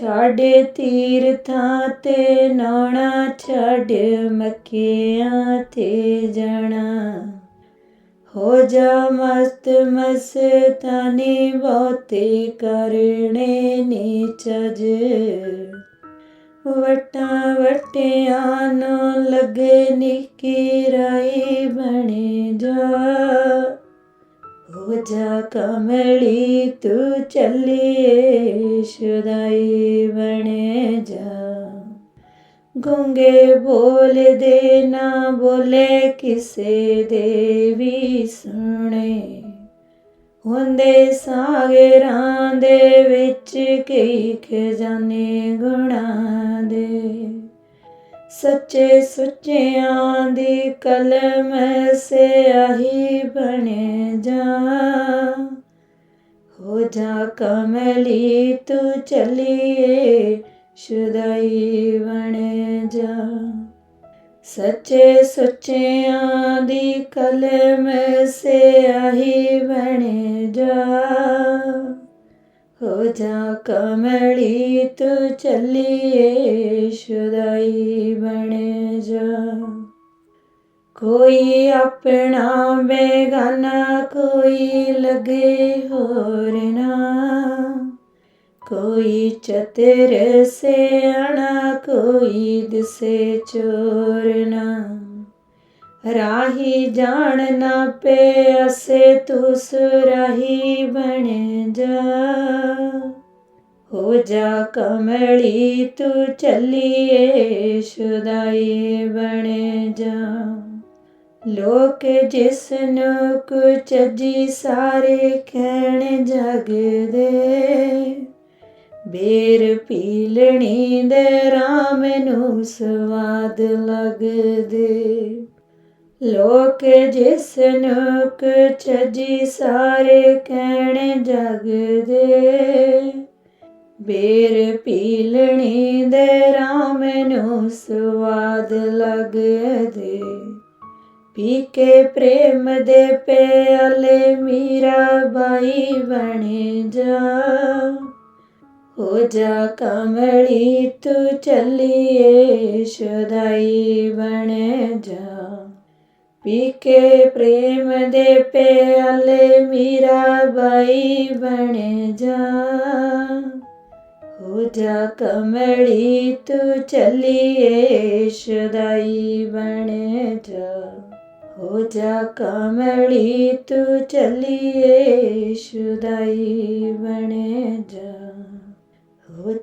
ਛਾੜੇ ਤੀਰਥਾਂ ਤੇ ਨੌਣਾ, ਛੱਡ ਮੱਕਿਆਂ ਤੇ ਜਾਣਾ। ਹੋ ਜਾ ਮਸਤ ਮਸਤਾਨੀ, ਬਹੁਤੇ ਕਰਨੇ ਨੀ ਚਜ। ਵਟਾਂ ਵਟਿਆਂ ਨੂੰ ਲੱਗੇ ਨਿੱਕੀ ਰਾਈ ਬਣੇ ਜਾ। ਹੋ ਜਾ ਕਮਲੀ ਤੂੰ ਚੱਲੀਏ ਸ਼ੁਦਾਈ ਬਣੇ ਜਾ ਗੁੰਗੇ ਬੋਲਦੇ ਨਾ ਬੋਲੇ ਕਿਸੇ ਦੇ ਵੀ ਸੁਣੇ ਹੁੰਦੇ ਸਾਗਰਾਂ ਦੇ ਵਿੱਚ ਕਈ ਖਜ਼ਾਨੇ ਗੁਣਾਂ ਦੇ ਸੱਚੇ ਸੁੱਚਿਆਂ ਦੀ ਕਲਮ ਸਿਆਹੀ ਬਣੇ ਜਾ। ਹੋ ਜਾ ਕਮਲੀ, ਤੂੰ ਚੱਲੀਏ, ਸ਼ੁਦਾਈ ਬਣੇ ਜਾ। ਸੱਚੇ ਸੁੱਚਿਆਂ ਦੀ ਕਲਮ ਸਿਆਹੀ ਬਣੇ ਜਾ। ਹੋ ਜਾ ਕਮਲੀ ਤੂੰ ਚੱਲੀਏ ਸ਼ੁਦਾਈ ਬਣੇ ਜਾ ਕੋਈ ਆਪਣਾ ਬੇਗਾਨਾ, ਕੋਈ ਲਗੇ ਹੋਰ ਨਾ। ਕੋਈ ਚਤਰ ਸਿਆਣਾ, ਕੋਈ ਦਿਸੇ ਚੋਰ ਨਾ। ਰਾਹੀ ਜਾਣ ਨਾ ਪੇ, ਅਸੇ ਤੂੰ ਸੁਰਾਹੀ ਬਣੇ ਹੋ ਜਾ ਕਮਲੀ ਤੂੰ ਚੱਲੀਏ, ਸ਼ੁਦਾਈ ਬਣੇ ਜਾ। ਲੋਕ ਜਿਸ ਨੂੰ ਕੁਛ ਜੀ ਸਾਰੇ ਕਹਿਣ ਜਗਦੇ। ਬੇਰ ਪੀਲਣੀ ਦੇ ਰਾਮ ਨੂੰ ਸਵਾਦ ਲੱਗਦੇ। ਲੋਕ ਜਿਸ ਨੂੰ ਕੁਛ ਜੀ ਸਾਰੇ ਕਹਿਣ ਜਗਦੇ। ਬੇਰ ਪੀਲਣੀ ਦੇ ਰਾਮ ਨੂੰ ਸਵਾਦ ਲੱਗਦੇ ਪੀ ਕੇ ਪ੍ਰੇਮ ਦੇ ਪਿਆਲੇ ਮੀਰਾ ਬਾਈ ਬਣੇ ਜਾ। ਹੋ ਜਾ ਕਮਲੀ, ਤੂੰ ਚੱਲੀਏ ਸ਼ੁਦਾਈ ਬਣੇ ਜਾ। ਪੀ ਕੇ ਪ੍ਰੇਮ ਦੇ ਪਿਆਲੇ ਮੀਰਾ ਬਾਈ ਬਣੇ ਜਾ। ਹੋ ਜਾ ਕਮਲੀ ਤੂੰ ਚੱਲੀਏ ਸ਼ੁਦਾਈ ਬਣੇ ਜਾ ਹੋ ਜਾ ਕਮਲੀ ਤੂੰ ਚੱਲੀਏ ਸ਼ੁਦਾਈ ਬਣੇ ਜਾ